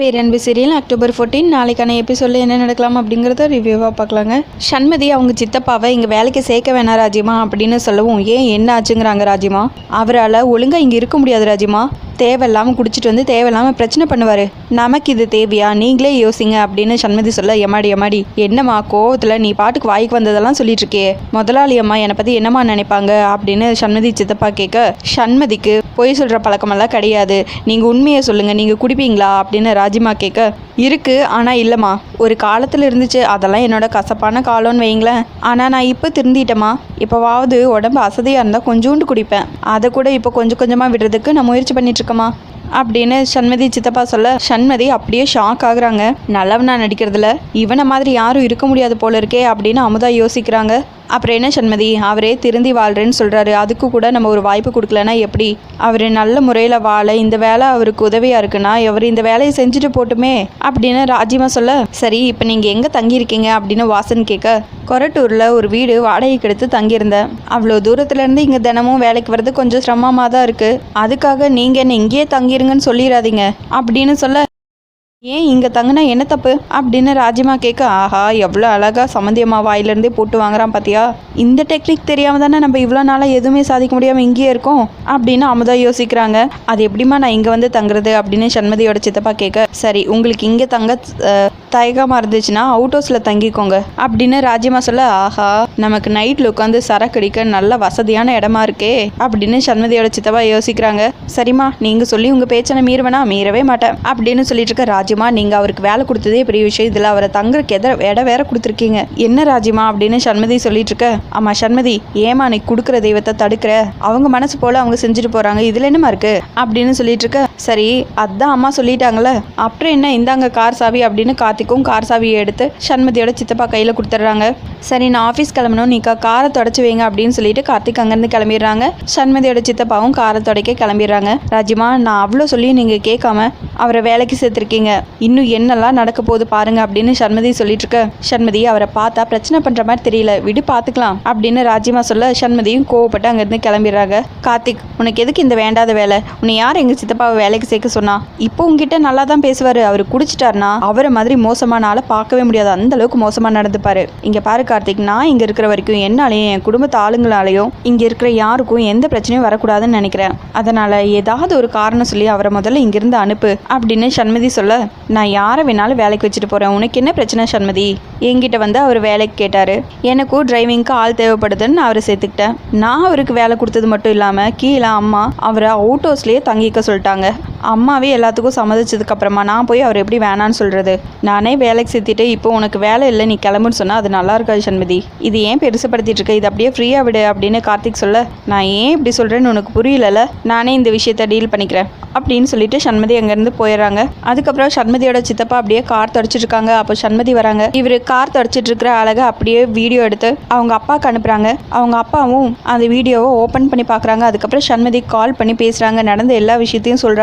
பேரன்பு serial October 14 நாளைக்கான எபிசோடில் என்ன நடக்கலாம் அப்படிங்கிறத ரிவ்யூவாக பார்க்கலாங்க. சண்மதி அவங்க சித்தப்பாவை இங்கே வேலைக்கு சேர்க்க வேணாம் ராஜிமா அப்படின்னு சொல்லவும் ஏன் என்ன ஆச்சுங்கிறாங்க ராஜிமா? அவரால் ஒழுங்காக இங்கே இருக்க முடியாது ராஜிமா. தேவையில்லாமல் குடிச்சிட்டு வந்து தேவையில்லாமல் பிரச்சனை பண்ணுவார். நமக்கு இது தேவையா? நீங்களே யோசிங்க அப்படின்னு சண்மதி சொல்ல எம்மாடி எம்மாடி என்னம்மா கோவத்தில் நீ பாட்டுக்கு வாய்க்கு வந்ததெல்லாம் சொல்லிட்டு இருக்கே முதலாளி அம்மா என்னை பற்றி என்னம்மா நினைப்பாங்க? அப்படின்னு சண்மதி சித்தப்பா கேட்க சண்மதிக்கு பொய் சொல்கிற பழக்கமெல்லாம் கிடையாது. நீங்கள் உண்மையை சொல்லுங்கள் நீங்கள் குடிப்பீங்களா? அப்படின்னு ராஜிமா கேட்க இருக்கு ஆனால் இல்லைம்மா. ஒரு காலத்தில் இருந்துச்சு அதெல்லாம் என்னோட கசப்பான காலம்னு வைங்களேன் ஆனால் நான் இப்போ திருந்திட்டேம்மா. இப்போவாவது உடம்பு அசதியாக இருந்தால் கொஞ்சோண்டு குடிப்பேன். அதை கூட இப்போ கொஞ்சம் கொஞ்சமாக விடுறதுக்கு நான் முயற்சி பண்ணிட்டுருக்கம்மா. அப்படின்னு சண்மதி சித்தப்பா சொல்ல சண்மதி அப்படியே ஷாக் ஆகுறாங்க. நல்லவனா நடிக்கிறதுல. இவனை மாதிரி யாரும் இருக்க முடியாது போல இருக்கே அப்படின்னு அமுதா யோசிக்கிறாங்க. அப்புறம் என்ன சண்மதி? அவரே திருந்தி வாழ்கிறேன்னு சொல்கிறாரு அதுக்கு கூட நம்ம ஒரு வாய்ப்பு கொடுக்கலன்னா எப்படி? அவர் நல்ல முறையில் வாழ இந்த வேலை அவருக்கு உதவியாக இருக்குன்னா அவர் இந்த வேலையை செஞ்சுட்டு போட்டுமே அப்படின்னு ராஜிமா சொல்ல சரி இப்போ நீங்கள் எங்கே தங்கியிருக்கீங்க அப்படின்னு வாசன் கேட்க கொரட்டூரில் ஒரு வீடு வாடகைக்கு எடுத்து தங்கியிருந்தேன். அவ்வளோ தூரத்துலேருந்து இங்கே தினமும் வேலைக்கு வர்றது கொஞ்சம் சிரமமாக தான் இருக்குது அதுக்காக நீங்கள் என்ன இங்கேயே தங்கிருங்கன்னு சொல்லிடாதீங்க அப்படின்னு சொல்ல ஏன் இங்கே தங்குனா என்ன தப்பு? அப்படின்னு ராஜிமா கேட்க ஆஹா எவ்வளோ அழகா சம்மந்தியம்மா வாயிலிருந்தே போட்டு வாங்குறான் பாத்தியா? இந்த டெக்னிக் தெரியாம தானே நம்ம இவ்வளோ நாளாக எதுவுமே சாதிக்க முடியாமல் இங்கேயே இருக்கோம்? அப்படின்னு அமுதா யோசிக்கிறாங்க. அது எப்படிம்மா நான் இங்கே வந்து தங்குறது? அப்படின்னு சண்மதியோட சித்தப்பா கேட்க சரி உங்களுக்கு இங்கே தங்க தயக்கமாக இருந்துச்சுன்னா அவுட் ஹவுஸில் தங்கிக்கோங்க. அப்படின்னு ராஜிமா சொல்ல ஆஹா நமக்கு நைட்டில் உட்காந்து சரக்கடிக்க நல்ல வசதியான இடமா இருக்கே. அப்படின்னு சண்மதியோட சித்தப்பா யோசிக்கிறாங்க. சரிம்மா நீங்கள் சொல்லி உங்கள் பேச்சனை மீறுவேனா? மீறவே மாட்டேன். அப்படின்னு சொல்லிட்டு இருக்க ராஜ்யமா? நீங்கள் அவருக்கு வேலை கொடுத்ததே பெரிய விஷயம். இதில் அவரை தங்குறக்கு எத இடம் வேற கொடுத்துருக்கீங்க. என்ன ராஜ்யமா அப்படின்னு சண்மதி சொல்லிட்டு இருக்க. ஆமாம் சண்மதி ஏமா நீ கொடுக்குற தெய்வத்தை தடுக்கிற? அவங்க மனசு போல அவங்க செஞ்சுட்டு போகிறாங்க இதில் என்னமா இருக்கு? அப்படின்னு சொல்லிட்டு இருக்க. சரி அதான் அம்மா சொல்லிட்டாங்களே அப்புறம் என்ன இந்தாங்க கார் சாவி அப்படின்னு கார்த்திக்கும் கார் சாவியை எடுத்து சண்மதியோட சித்தப்பா கையில் கொடுத்துட்றாங்க. சரி நான் ஆஃபீஸ் கிளம்பணும். நீக்கா காரை தொடச்சி வைங்க அப்படின்னு சொல்லிட்டு கார்த்திக் அங்கேருந்து கிளம்பிடுறாங்க. சண்மதியோட சித்தப்பாவும் காரை துடைக்க கிளம்பிடுறாங்க. ராஜிமா நான் அவ்வளோ சொல்லியும் நீங்கள் கேட்காம அவரை வேலைக்கு சேர்த்துருக்கீங்க. இன்னும் என்னெல்லாம் நடக்க போகுது பாருங்க அப்படின்னு சண்மதி சொல்லிட்டு இருக்க. சண்மதி அவரை பார்த்தா பிரச்சனை பண்ணுற மாதிரி தெரியல. விடு பார்த்துக்கலாம் அப்படின்னு ராஜிமா சொல்ல சண்மதியும் கோவப்பட்டு அங்கேருந்து கிளம்பிடுறாங்க. கார்த்திக் உனக்கு எதுக்கு இந்த வேண்டாத வேலை? உன்னை யார் எங்கள் சித்தப்பாவை வேலைக்கு சேர்க்க சொன்னா இப்போ உங்ககிட்ட நல்லா தான் பேசுவார். அவர் குடிச்சிட்டாருனா அவரை மாதிரி மோசமான ஆளை பார்க்கவே முடியாது. அந்த அளவுக்கு மோசமாக நடந்துப்பாரு. இங்கே பாரு கார்த்திக் நான் இங்கே இருக்கிற வரைக்கும் என்னாலையும் என் குடும்பத்து ஆளுங்களாலையும் இங்கே இருக்கிற யாருக்கும் எந்த பிரச்சனையும் வரக்கூடாதுன்னு நினைக்கிறேன். அதனால் ஏதாவது ஒரு காரணம் சொல்லி அவரை முதல்ல இங்கிருந்து அனுப்பு அப்படின்னு சண்மதி சொல்ல நான் யாரை வேணாலும் வேலைக்கு வச்சுட்டு போகிறேன் உனக்கு என்ன பிரச்சனை சண்மதி? என்கிட்ட வந்து அவர் வேலைக்கு கேட்டார். எனக்கும் டிரைவிங்க்கு ஆள் தேவைப்படுதுன்னு நான் அவரை சேர்த்துக்கிட்டேன். நான் அவருக்கு வேலை கொடுத்தது மட்டும் இல்லாமல் கீழே அம்மா அவரை அவுட் ஹவுஸ்லேயே தங்கிக்க சொல்லிட்டாங்க. அம்மாவே எல்லாத்துக்கும் சம்மதிச்சதுக்கு அப்புறமா நான் போய் அவர் எப்படி வேணான்னு சொல்கிறது நானே வேலைக்கு சேர்த்திட்டு இப்போ உனக்கு வேலை இல்லை நீ கிளம்புன்னு சொன்னால் அது நல்லா இருக்காது சண்மதி? இது ஏன் பெருசுப்படுத்திட்டு இருக்க? இது அப்படியே ஃப்ரீயாக விடு அப்படின்னு கார்த்திக் சொல்ல நான் ஏன் இப்படி சொல்கிறேன்னு உனக்கு புரியலல்ல? நானே இந்த விஷயத்தை டீல் பண்ணிக்கிறேன் அப்படின்னு சொல்லிட்டு சண்மதி அங்கேருந்து போயிடுறாங்க. அதுக்கப்புறம் சண்மதியோட சித்தப்பா அப்படியே கார் தொடச்சிட்டு இருக்காங்க. அப்போ சண்மதி வராங்க. இவர் கார் தொடச்சிட்டு இருக்கிற அழகை அப்படியே வீடியோ எடுத்து அவங்க அப்பாவுக்கு அனுப்புகிறாங்க அவங்க அப்பாவும் அந்த வீடியோவை ஓப்பன் பண்ணி பார்க்குறாங்க. அதுக்கப்புறம் சண்மதி கால் பண்ணி பேசுகிறாங்க நடந்த எல்லா விஷயத்தையும் சொல்கிறாங்க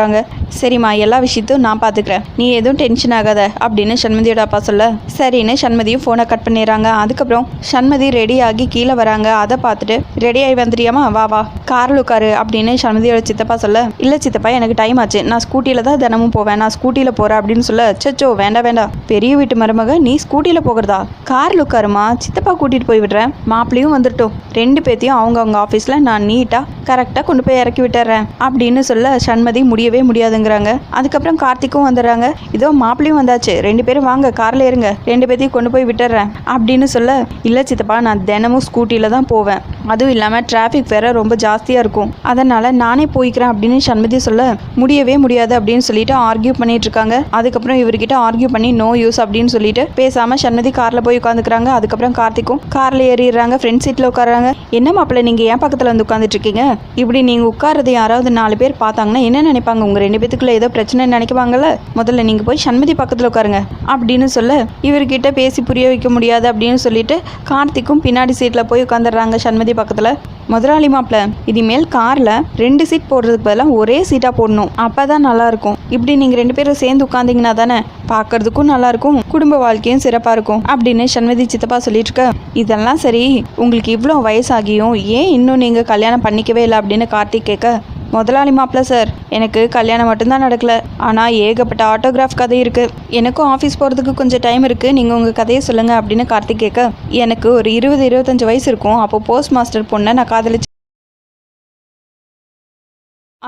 சரிம்மா எல்லா விஷயத்தையும் நான் பார்த்துக்கிறேன் நீ எதுவும் டென்ஷன் ஆகாத அப்படின்னு சண்மதியோட அப்பா சொல்ல. சரின்னு சண்மதியும் ஃபோனை கட் பண்ணிடுறாங்க. அதுக்கப்புறம் சண்மதி ரெடி ஆகி கீழே வராங்க. அதை பார்த்துட்டு ரெடி ஆகி வந்துட்டியாமா வா வா. காரில் உட்காரு அப்படின்னு சண்மதியோட சித்தப்பா சொல்ல. இல்லை சித்தப்பா எனக்கு டைம் ஆச்சு. நான் ஸ்கூட்டியில் தான் தினமும் போவேன். நான் ஸ்கூட்டியில் போகிறேன் அப்படின்னு சொல்ல. சச்சோ வேண்டாம் வேண்டாம். பெரிய வீட்டு மருமக நீ ஸ்கூட்டியில் போகிறதா? காரில் உட்காருமா சித்தப்பா கூட்டிகிட்டு போய் விடுறேன். மாப்பிளையும் வந்துட்டோம். ரெண்டு பேத்தையும் அவங்கவுங்க ஆஃபீஸில் நான் நீட்டாக கரெக்டாக கொண்டு போய் இறக்கி விட்டுறேன் அப்படின்னு சொல்ல சண்மதி முடியவே முடியாதுங்கிறாங்க. அதுக்கப்புறம் கார்த்திக்கும் வந்துடுறாங்க. இதோ மாப்பிளையும் வந்தாச்சு. ரெண்டு பேரும் வாங்க காரில் இருங்க ரெண்டு பேத்தையும் கொண்டு போய் விட்டுறேன் அப்படின்னு சொல்ல இல்லை சித்தப்பா நான் தினமும் ஸ்கூட்டியில் தான் போவேன். அதுவும் இல்லாமல் டிராஃபிக் வேற ரொம்ப ஜாஸ்தியாக இருக்கும். அதனால் நானே போய்க்கிறேன் அப்படின்னு சண்மதி சொல்ல முடியவே முடியாது அப்படின்னு சொல்லிட்டு ஆர்கியூ பண்ணிட்டு இருக்காங்க அதுக்கப்புறம் இவர்கிட்ட ஆர்கியூ பண்ணி நோ யூஸ் அப்படின்னு சொல்லிட்டு பேசாமல் சண்மதி காரில் போய் உட்காந்துக்கிறாங்க. அதுக்கப்புறம் கார்த்திக்கும் காரில் ஏறிடுறாங்க ஃப்ரெண்ட் சீட்டில் உட்காராங்க என்ன மாப்பிள்ள நீங்கள் ஏன் பக்கத்தில் வந்து உட்காந்துட்டு இருக்கீங்க? இப்படி நீங்கள் உட்காரது யாராவது நாலு பேர் பார்த்தாங்கன்னா என்ன நினைப்பாங்க? உங்கள் ரெண்டு பேத்துக்குள்ளே ஏதோ பிரச்சனை நினைக்குவாங்கல்ல? முதல்ல நீங்கள் போய் சண்மதி பக்கத்தில் உட்காருங்க. அப்படின்னு சொல்ல இவர்கிட்ட பேசி புரிய வைக்க முடியாது அப்படின்னு சொல்லிட்டு கார்த்திக்கும் பின்னாடி சீட்டில் போய் உட்காந்துடுறாங்க சண்மதி பக்கத்தில். முதலாளி மாப்பிள்ள இனிமேல் காரில் ரெண்டு சீட் போடுறதுக்கு பதிலாக ஒரே சீட்டாக போடணும். அப்போ தான் நல்லாயிருக்கும் இப்படி நீங்கள் ரெண்டு பேரும் சேர்ந்து உட்காந்திங்கன்னா தானே பார்க்கறதுக்கும் நல்லாயிருக்கும் குடும்ப வாழ்க்கையும் சிறப்பாக இருக்கும் அப்படின்னு சண்மதி சித்தப்பா சொல்லிட்டு இருக்க இதெல்லாம் சரி உங்களுக்கு இவ்வளோ வயசாகியும் ஏன் இன்னும் நீங்கள் கல்யாணம் பண்ணிக்கவே இல்லை அப்படின்னு கார்த்திக் கேட்க முதலாளி மாப்பிள்ள சார் எனக்கு கல்யாணம் மட்டும்தான் நடக்கல. ஆனால் ஏகப்பட்ட ஆட்டோகிராஃப் கதை இருக்குது எனக்கும் ஆஃபீஸ் போகிறதுக்கு கொஞ்சம் டைம் இருக்குது நீங்கள் உங்கள் கதையை சொல்லுங்கள் அப்படின்னு கார்த்திக் கேட்க எனக்கு ஒரு இருபது இருபத்தஞ்சு வயசு இருக்கும். அப்போ போஸ்ட் மாஸ்டர் பொண்ணை நான் காதலிச்சு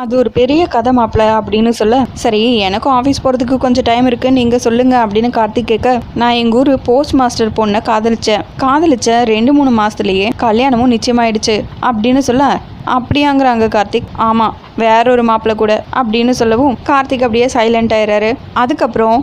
அது ஒரு பெரிய கதை மாப்பிள்ள அப்படின்னு சொல்ல சரி எனக்கும் ஆஃபீஸ் போகிறதுக்கு கொஞ்சம் டைம் இருக்குது நீங்கள் சொல்லுங்கள் அப்படின்னு கார்த்திக் கேட்க நான் எங்கள் ஊர் போஸ்ட் மாஸ்டர் பொண்ணை காதலிச்சேன். காதலிச்ச ரெண்டு மூணு மாதத்துலேயே கல்யாணமும் நிச்சயமாயிடுச்சு அப்படின்னு சொல்ல அப்படியாங்கிறாங்க கார்த்திக். ஆமாம் வேற ஒரு மாப்பிள்ள கூட அப்படின்னு சொல்லவும் கார்த்திக் அப்படியே சைலண்ட் ஆயிடுறாரு அதுக்கப்புறம்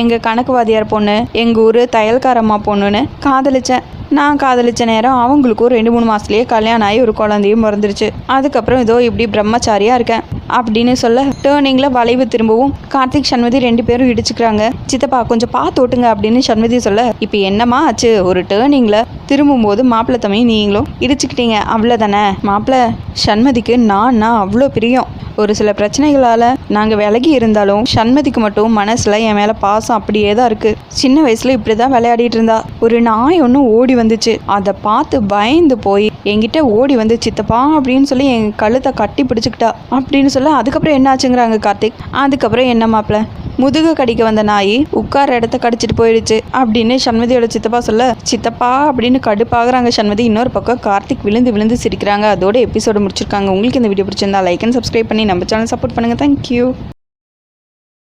எங்கள் கணக்குவாதியார் பொண்ணு எங்கள் ஊர் தையல்காரம்மா பொண்ணுன்னு காதலிச்சேன். நான் காதலிச்ச நேரம் அவங்களுக்கும் ரெண்டு மூணு மாதத்துலேயே கல்யாணம் ஆகி ஒரு குழந்தையும் பிறந்துருச்சு. அதுக்கப்புறம் இதோ இப்படி பிரம்மச்சாரியாக இருக்கேன் அப்படின்னு சொல்ல டேர்னிங்கில் வளைவு திரும்பவும் கார்த்திக் சண்மதி ரெண்டு பேரும் இடிச்சுக்கிறாங்க. சித்தப்பா கொஞ்சம் பார்த்து ஓட்டுங்க அப்படின்னு சண்மதி சொல்ல இப்போ என்னம்மா ஆச்சு? ஒரு டேர்னிங்கில் திரும்பும்போது மாப்பிள்ளை தம்பி நீங்களும் இடிச்சுக்கிட்டீங்க. அவ்வளோதானே மாப்பிள்ளை சண்மதிக்கு நான் அவ்வளோ பிரியம். ஒரு சில பிரச்சனைகளால் நாங்கள் விலகி இருந்தாலும் சண்மதிக்கு மட்டும் மனசில் என் மேலே பாசம் அப்படியே தான் இருக்குது சின்ன வயசில் இப்படி தான் விளையாடிட்டு இருந்தா. ஒரு நாய் ஒன்று ஓடி வந்துச்சு. அதை பார்த்து பயந்து போய் என்கிட்ட ஓடி வந்து சித்தப்பா அப்படின்னு சொல்லி என் கழுத்தை கட்டி பிடிச்சிக்கிட்டா. அப்படின்னு சொல்ல அதுக்கப்புறம் என்ன ஆச்சுங்கிறாங்க கார்த்திக். அதுக்கப்புறம் என்ன மாப்பிள்ள முதுகு கடிக்க வந்த நாய் உட்கார இடத்த கடிச்சிட்டு போயிடுச்சு அப்படின்னு சண்மதியோட சித்தப்பா சொல்ல சித்தப்பா அப்படின்னு கடுப்பாகிறாங்க சண்மதி. இன்னொரு பக்கம் கார்த்திக் விழுந்து விழுந்து சிரிக்கிறாங்க. அதோட எபிசோடு முடிச்சிருக்காங்க. உங்களுக்கு இந்த வீடியோ பிடிச்சிருந்தா லைக் அண்ட் சப்ஸ்கிரைப் பண்ணி நம்ம சேனல் சப்போர்ட் பண்ணுங்கள் தேங்க்யூ